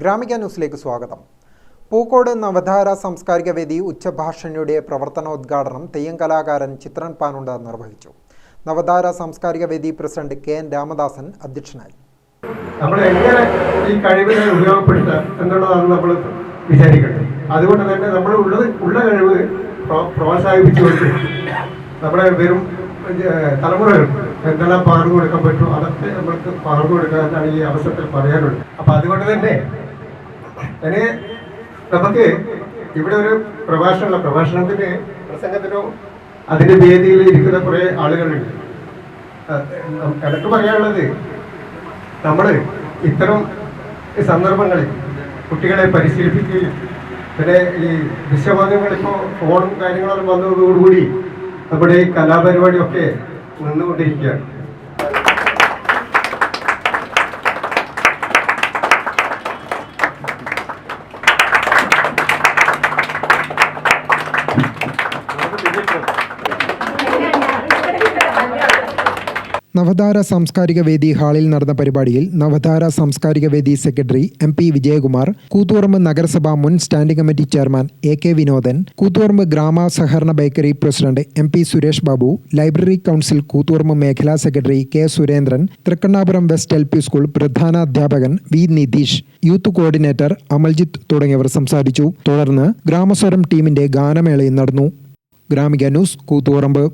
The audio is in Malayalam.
ഗ്രാമിക ന്യൂസിലേക്ക് സ്വാഗതം. പൂക്കോട് നവധാര സാംസ്കാരിക വേദി ഉച്ചഭാഷണിയുടെ പ്രവർത്തനോദ്ഘാടനം തെയ്യം കലാകാരൻ ചിത്രൻ പാനുണ്ട നിർവഹിച്ചു. നവധാര സാംസ്കാരിക വേദി പ്രസിഡന്റ് കെ എൻ രാമദാസൻ അധ്യക്ഷനായി. നമ്മൾ എങ്ങനെ ഈ കഴിവിനെ ഉപയോഗപ്പെടുത്തുക എന്നുള്ളതാണ് നമ്മൾ വിചാരിക്കേണ്ടത്. അതുകൊണ്ട് തന്നെ നമ്മൾ ഉള്ളത് ഉള്ള കഴിവ് പ്രോത്സാഹിപ്പിച്ചുകൊണ്ട് നമ്മുടെ വെറും തലമുറകൾ എന്തെല്ലാം പകർന്നു കൊടുക്കാൻ പറ്റും അതൊക്കെ നമ്മൾക്ക് പകർന്നു കൊടുക്കാൻ ഈ അവസരത്തിൽ പറയാനുള്ളത്. അപ്പൊ അതുകൊണ്ട് തന്നെ അതിന് നമുക്ക് ഇവിടെ ഒരു പ്രഭാഷണമുള്ള പ്രഭാഷണത്തിന് പ്രസംഗത്തിനോ അതിന്റെ വേദിയിൽ ഇരിക്കുന്ന കുറെ ആളുകളുണ്ട്. എനിക്ക് പറയാനുള്ളത് നമ്മൾ ഇത്തരം സന്ദർഭങ്ങളിൽ കുട്ടികളെ പരിശീലിപ്പിക്കുകയും പിന്നെ ഈ ദൃശ്യമാധ്യമങ്ങൾ ഇപ്പോൾ ഫോണും കാര്യങ്ങളെല്ലാം വന്നതോടുകൂടി നമ്മുടെ ഈ കലാപരിപാടിയൊക്കെ നിന്നുകൊണ്ടിരിക്കുകയാണ്. നവധാര സാംസ്കാരിക വേദി ഹാളിൽ നടന്ന പരിപാടിയിൽ നവധാര സാംസ്കാരിക വേദി secretary M P Vijayakumar Koothuparamba നഗരസഭാ മുൻ standing committee chairman A K Vinodan Koothuparamba ഗ്രാമ സഹകരണ bakery president M P Suresh Babu library council Koothuparamba മേഖലാ secretary K Surendran Thrikkannapuram west L P school പ്രധാന അധ്യാപകൻ V Nitheesh youth coordinator Amaljith തുടങ്ങിയവർ സംസാരിച്ചു. തുടർന്ന് ഗ്രാമസ്വരം ടീമിന്റെ ഗാനമേളയും നടന്നു. ഗ്രാമിക ന്യൂസ് കൂത്തുപറമ്പ്.